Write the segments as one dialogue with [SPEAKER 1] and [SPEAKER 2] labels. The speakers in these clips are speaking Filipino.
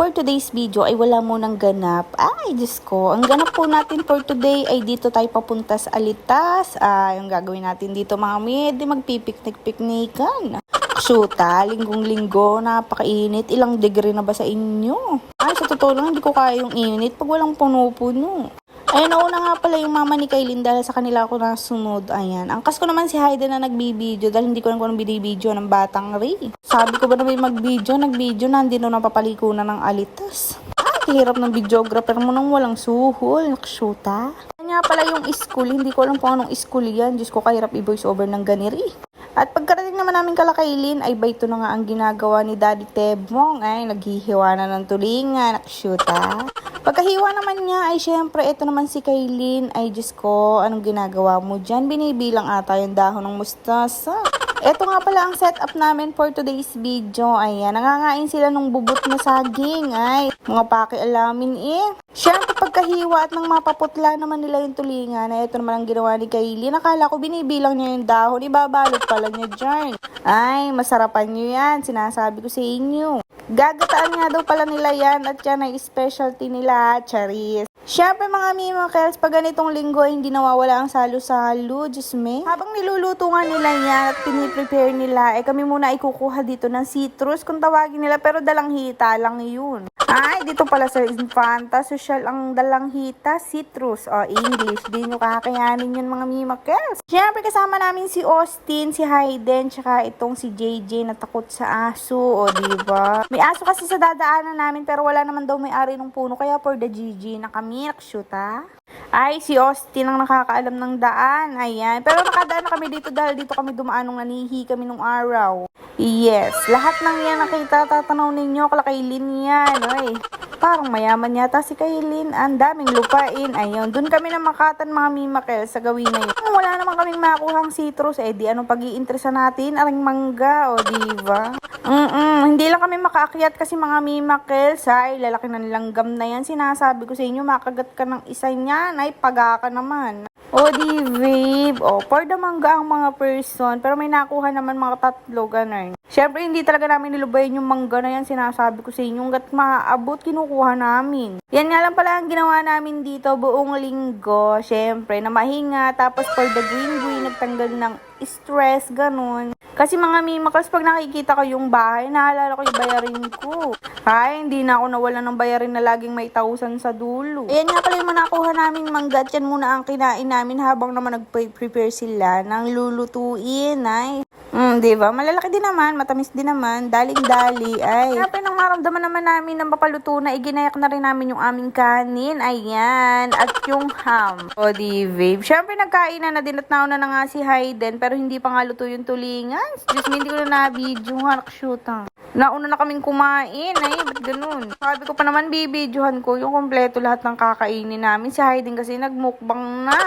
[SPEAKER 1] for today's video ay wala munang ganap. Ay, Diyos ko. Ang ganap po natin for today ay dito tayo papunta sa Alitas. Ah, yung gagawin natin dito mga mid, magpipiknik-piknikan. Shoota, linggong-linggo, napakainit. Ilang degree na ba sa inyo? Ay, sa totoo lang, hindi ko kaya yung init pag walang puno-puno. Ayun, nauna nga pala yung mama ni Kailin dahil sa kanila ako nasunod. Ayan. Angkas ko naman si Hayden na nagbibideo dahil hindi ko lang kung binibideo ng batang Ray. Sabi ko ba na may magbideo? Nagbideo na, hindi na napapalikunan ng alitas. Ah, hirap ng videographer mo nang walang suhol. Nakashuta. Yan nga pala yung school. Hindi ko alam kung anong school yan. Diyos ko, kahirap i-voice over ng ganiri. At pagkarating naman namin kalakailin, ay ba ito na nga ang ginagawa ni Daddy Tebmong. Ay, naghihiwa na ng tulingan. Nakashuta. Pagkahiwa naman niya, ay syempre, ito naman si Kailin. Ay, Diyos ko, anong ginagawa mo dyan? Binibilang ata yung dahon ng mustasa. Ito nga pala ang setup namin for today's video. Ayan, nangangain sila nung bubot na saging. Ay, mga pakialamin eh. Syempre, pagkahiwa at nang mapaputla naman nila yung tulingan, na ito naman ang ginawa ni Kailin. Nakala ko binibilang niya yung dahon, ibabalot pala niya dyan. Ay, masarapan niyo yan, sinasabi ko sa inyo. Gagataan nga daw pala nila yan at yan ay specialty nila, charis. Siyempre mga mimakels, pag ganitong linggo hindi nawawala ang salo-salo, Diyos me. Habang niluluto nga nila yan at piniprepare nila, eh kami muna ay kukuha dito ng citrus kung tawagin nila, pero dalang hita lang yun. Ay, dito pala sa Infanta, social ang dalang hita, citrus, o English. Di nyo kakayanin yun mga mimakels. Siyempre kasama namin si Austin, si Hayden, tsaka itong si JJ na takot sa aso, o diba? May aso kasi sa dadaanan namin pero wala naman daw may-ari ng puno kaya for the GG na kami nakshoot ha. Ay, si Austin ang nakakaalam ng daan. Ayan. Pero nakadaan na kami dito dahil dito kami dumaan nung nanihi kami nung araw. Yes. Lahat ng yan nakita tatanaw ninyo. Kalakailin yan. Ay. Parang mayaman yata si Kailin. Ang daming lupain. Ayun. Doon kami na makatan mga mimakel sa gawin na yun. Wala naman kaming makuhang citrus. Eh di anong pag-iinteresa natin? Aring mangga. O diba? Mm-mm. Hindi lang kami makaakyat kasi mga mimakel. Ay, lalaki na nilang gam na yan. Sinasabi ko sa inyo, makagat ka ng isa niyan. Ay, paga ka naman. O di babe. O, for the mangga ang mga person. Pero may nakuha naman mga tatlo, ganun. Siyempre, hindi talaga namin nilubayin yung mangga na yan. Sinasabi ko sa inyo, hanggat maaabot, kinukuha namin. Yan nga lang pala ang ginawa namin dito buong linggo. Siyempre, na mahinga. Tapos for the green green, nagtanggal ng stress, ganun. Kasi mga mimakals, pag nakikita ko yung bahay, naalala ko yung bayarin ko. Ay, hindi na ako nawala ng bayarin na laging may tausan sa dulo. Ayan nga pala yung mga nakuha namin mangga at yan muna ang kinain namin habang naman nag-prepare sila ng lulutuin. Ay, Mm, di ba? Malalaki din naman, matamis din naman, daling-dali. Ay, Siyempre, nang maramdaman naman namin ng mapaluto na, iginayak na rin namin yung aming kanin. Ayan. At yung ham. O, di, babe. Siyempre, nagkain na na din at nauna na nga si Hayden, pero hindi pa nga luto yung tulingan. Diyos me, hindi ko na na-video. Shoot, Nauna na kaming kumain, ay, ba't ganun? Sabi ko pa naman, bibidyohan ko yung kompleto lahat ng kakainin namin. Si Hayden kasi nagmukbang na.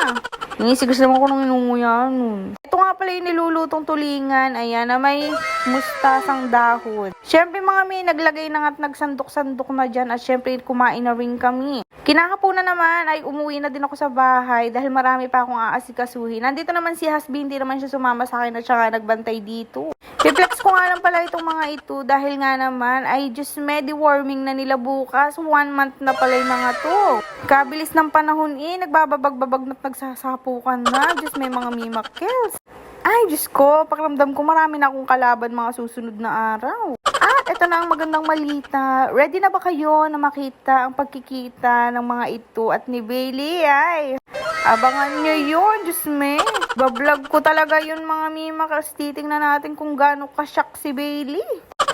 [SPEAKER 1] Inisig gusto naman ko nang inunguya nun. Ito nga pala yung nilulutong tulingan. Ayan, na may mustasang dahon. Siyempre mga may naglagay na nga at nagsandok-sandok na dyan. At siyempre kumain na rin kami. Kinahapunan naman ay umuwi na din ako sa bahay dahil marami pa akong aasikasuhin. Nandito naman si Hasbi, hindi naman siya sumama sa akin at siya nagbantay dito. Reflex ko nga lang pala itong mga ito dahil nga naman ay just medi warming na nila bukas. One month na pala yung mga to. Kabilis ng panahon eh, nagbababag-babag na't nagsasapukan na. Just may mga mimakels. Ay, Diyos ko, pakiramdam ko marami na akong kalaban mga susunod na araw. At ito na ang magandang malita. Ready na ba kayo na makita ang pagkikita ng mga ito at ni Bailey? Ay, abangan nyo yun, Diyos me. Bablog ko talaga yun mga mimakas. Titingnan natin kung gaano kasyak si Bailey.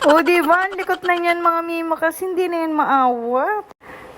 [SPEAKER 1] O, diba? Ang likot na yan mga mimakas. Hindi na yan maawat.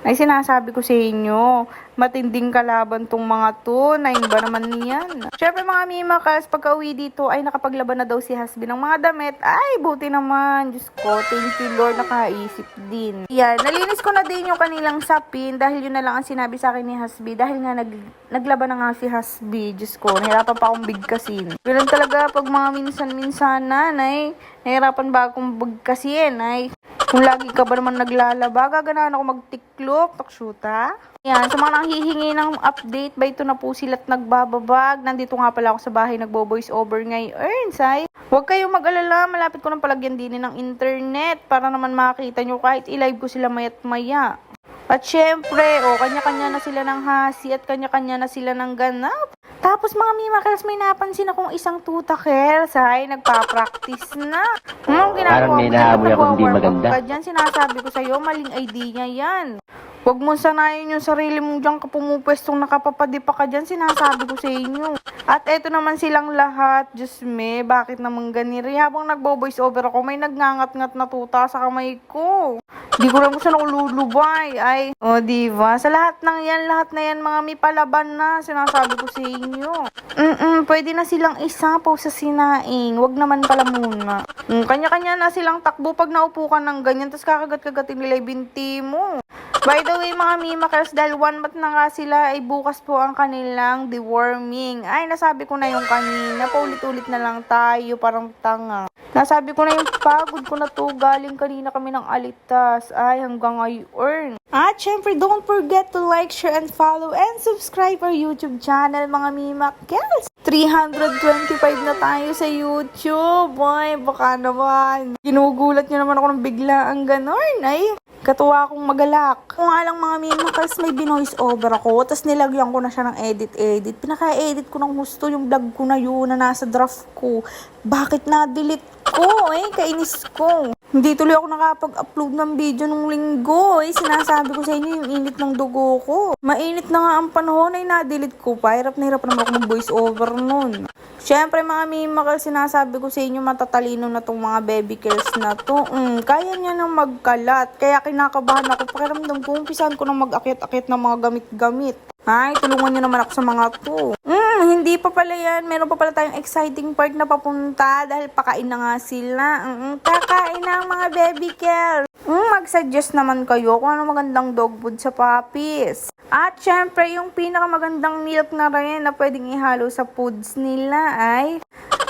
[SPEAKER 1] Ay, sinasabi ko sa inyo, matinding kalaban tong mga to. Naing ba naman niyan? Siyempre mga mimakas, pagka uwi dito, ay nakapaglaban na daw si Hasbi ng mga damit. Ay, buti naman. Diyos ko, thank you Lord, nakaisip din. Yan, nalinis ko na din yung kanilang sapin dahil yun na lang ang sinabi sa akin ni Hasbi. Dahil nga nag, naglaban na nga si Hasbi. Diyos ko, nahirapan pa akong bigkasin. Ganun talaga pag mga minsan-minsan na, nay, nahirapan ba akong bigkasin, ay. Kung lagi ka ba naman naglalaba, gaganahan ako magtiklop, taksyuta. Yan, sa mga nanghihingi ng update, ba ito na po sila't nagbababag. Nandito nga pala ako sa bahay, nagbo-voice over ngayon, say. Huwag kayong mag-alala, malapit ko ng palagyan din ng internet para naman makita nyo kahit i-live ko sila mayat maya. At syempre, oh, kanya-kanya na sila ng hasi at kanya-kanya na sila ng ganap. Tapos mga mimakers, may napansin akong isang tutakers, ay, nagpa-practice na. Anong ginagawa
[SPEAKER 2] Parang may nahamoy akong di maganda.
[SPEAKER 1] Ka dyan, sinasabi ko sa'yo, maling idea yan. Huwag mo sanayin yung sarili mong dyan ka pumupwestong nakapapadipa ka dyan, sinasabi ko sa inyo. At eto naman silang lahat, Diyos me, bakit naman ganiri? Habang nagbo-voice over ako, may nagngangat-ngat na tuta sa kamay ko. Di ko kung saan ako lulubay. Ay, o oh, diba? Sa lahat ng yan, lahat na yan, mga may palaban na, sinasabi ko sa inyo. Mm-mm, pwede na silang isa po sa sinaing. Wag naman pala muna. Mm, kanya-kanya na silang takbo pag naupo ka ng ganyan, tapos kakagat-kagatin nila yung binti mo. By the way, mga mimakers, dahil one month na nga sila, ay bukas po ang kanilang deworming. Ay, nasabi ko na yung kanina, paulit-ulit na lang tayo, parang tanga. Nasabi ko na yung pagod ko na to, galing kanina kami ng alitas. Ay, hanggang ngayon. At syempre, don't forget to like, share, and follow, and subscribe our YouTube channel, mga mimakers. 325 na tayo sa YouTube. Boy, baka naman. Ginugulat nyo naman ako ng bigla ang ganon. Ay, katuwa akong magalak. Kung nga lang mga mimakers, may binoise over ako. Tapos nilagyan ko na siya ng edit-edit. Pinaka-edit ko ng gusto yung vlog ko na yun na nasa draft ko. Bakit na-delete ko? Eh, kainis ko. Hindi tuloy ako nakapag-upload ng video nung linggo. Eh, sinasabi ko sa inyo yung init ng dugo ko. Mainit na nga ang panahon ay na-delete ko pa. Hirap na hirap naman ako mag-voice over nun. Siyempre mga mimakal, sinasabi ko sa inyo matatalino na tong mga baby kills na to. Mm, kaya niya nang magkalat. Kaya kinakabahan ako. Pakiramdam ko, umpisahan ko nang mag-akit-akit ng mga gamit-gamit. Ay, tulungan niyo naman ako sa mga to. Mm, hindi pa pala yan. Meron pa pala tayong exciting part na papunta dahil pakain na nga sila. Mm, kakain na ang mga baby girl. Mm, mag-suggest naman kayo kung ano magandang dog food sa puppies. At syempre, yung pinakamagandang milk na rin na pwedeng ihalo sa foods nila ay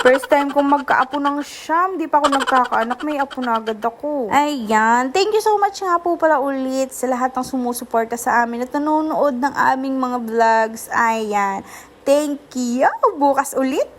[SPEAKER 1] First time kong magkaapo ng siyam, di pa ako nagkakaanak, may apo na agad ako. Ayan, thank you so much nga po pala ulit sa lahat ng sumusuporta sa amin at nanonood ng aming mga vlogs. Ayan, thank you. Bukas ulit.